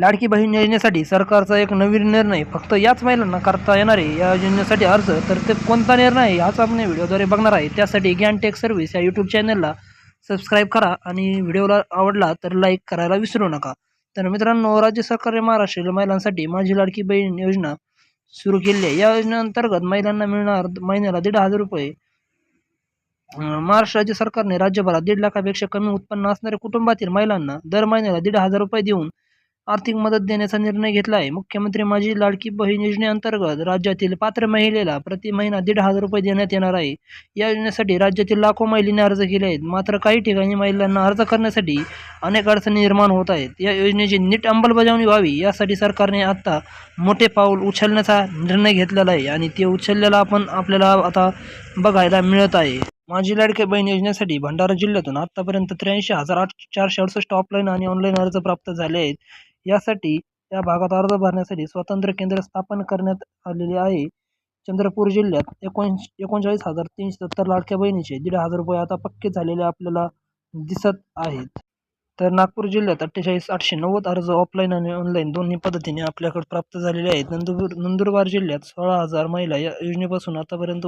लाडकी बहीण योजनेसाठी सरकारचा एक नवीन निर्णय. फक्त याच महिलांना करता येणार आहे या योजनेसाठी अर्ज तर ते कोणता निर्णय आहे हाच आपण व्हिडिओद्वारे बघणार आहे. त्यासाठी गॅनटेक टेक सर्व्हिस या यूट्यूब चॅनलला सबस्क्राईब करा आणि व्हिडिओला आवडला तर लाईक करायला विसरू नका. तर मित्रांनो राज्य सरकारने महाराष्ट्रातील महिलांसाठी माझी लाडकी बहीण योजना सुरू केली आहे. या योजनेअंतर्गत महिलांना मिळणार महिन्याला दीड हजार रुपये. महाराष्ट्र राज्य सरकारने राज्यभरात दीड लाखापेक्षा कमी उत्पन्न असणाऱ्या कुटुंबातील महिलांना दर महिन्याला दीड हजार रुपये देऊन आर्थिक मदत देण्याचा निर्णय घेतला आहे मुख्यमंत्री माझी लाडकी बहीण योजनेअंतर्गत राज्यातील पात्र महिलेला प्रति महिना दीड हजार रुपये देण्यात येणार आहे. या योजनेसाठी राज्यातील लाखो महिलेने अर्ज केले आहेत. मात्र काही ठिकाणी महिलांना अर्ज करण्यासाठी अनेक अडचणी निर्माण होत आहेत. या योजनेची नीट अंमलबजावणी व्हावी यासाठी सरकारने आता मोठे पाऊल उचलण्याचा निर्णय घेतलेला आहे आणि ते उचललेला आपण आपल्याला आता बघायला मिळत आहे. माझी लाडकी बहीण योजनेसाठी भंडारा जिल्ह्यातून आतापर्यंत त्र्याऐंशी हजार आठ चारशे अडुसष्ट ऑफलाईन आणि ऑनलाईन अर्ज प्राप्त झाले आहेत. यासाठी या भागात अर्ज भरण्यासाठी स्वतंत्र केंद्र स्थापन करण्यात आलेले आहे. चंद्रपूर जिल्ह्यात एकोणश एकोणचाळीस हजार तीनशे सत्तर लाडक्या बहिणीचे दीड हजार रुपये आता पक्के झालेले आपल्याला दिसत आहेत. तर नागपूर जिल्ह्यात अठ्ठेचाळीस आठशे नव्वद अर्ज ऑफलाईन आणि ऑनलाईन दोन्ही पद्धतीने आपल्याकडे प्राप्त झालेले आहेत. नंदुर नंदुरबार जिल्ह्यात सोळा हजार महिला या योजनेपासून आतापर्यंत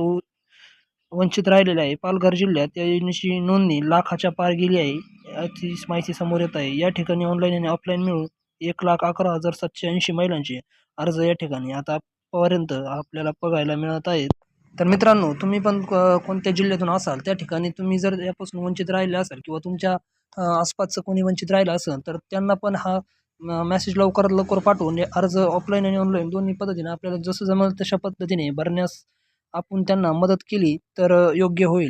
वंचित राहिलेले आहे. पालघर जिल्ह्यात या योजनेची नोंदणी लाखाच्या पार गेली आहे याची माहिती समोर येत आहे. या ठिकाणी ऑनलाईन आणि ऑफलाईन मिळून एक लाख अकरा हजार सातशे ऐंशी महिलांचे अर्ज या ठिकाणी आतापर्यंत आपल्याला बघायला मिळत आहेत. तर मित्रांनो तुम्ही पण क- कोणत्या जिल्ह्यातून असाल त्या ठिकाणी तुम्ही जर यापासून वंचित राहिले असाल किंवा तुमच्या आसपासचं कोणी वंचित राहिलं असेल तर त्यांना पण हा मेसेज लवकरात लवकर पाठवून अर्ज ऑफलाईन आणि ऑनलाईन दोन्ही पद्धतीने आपल्याला जसं जमेल तशा पद्धतीने भरण्यास आपण त्यांना मदत केली तर योग्य होईल.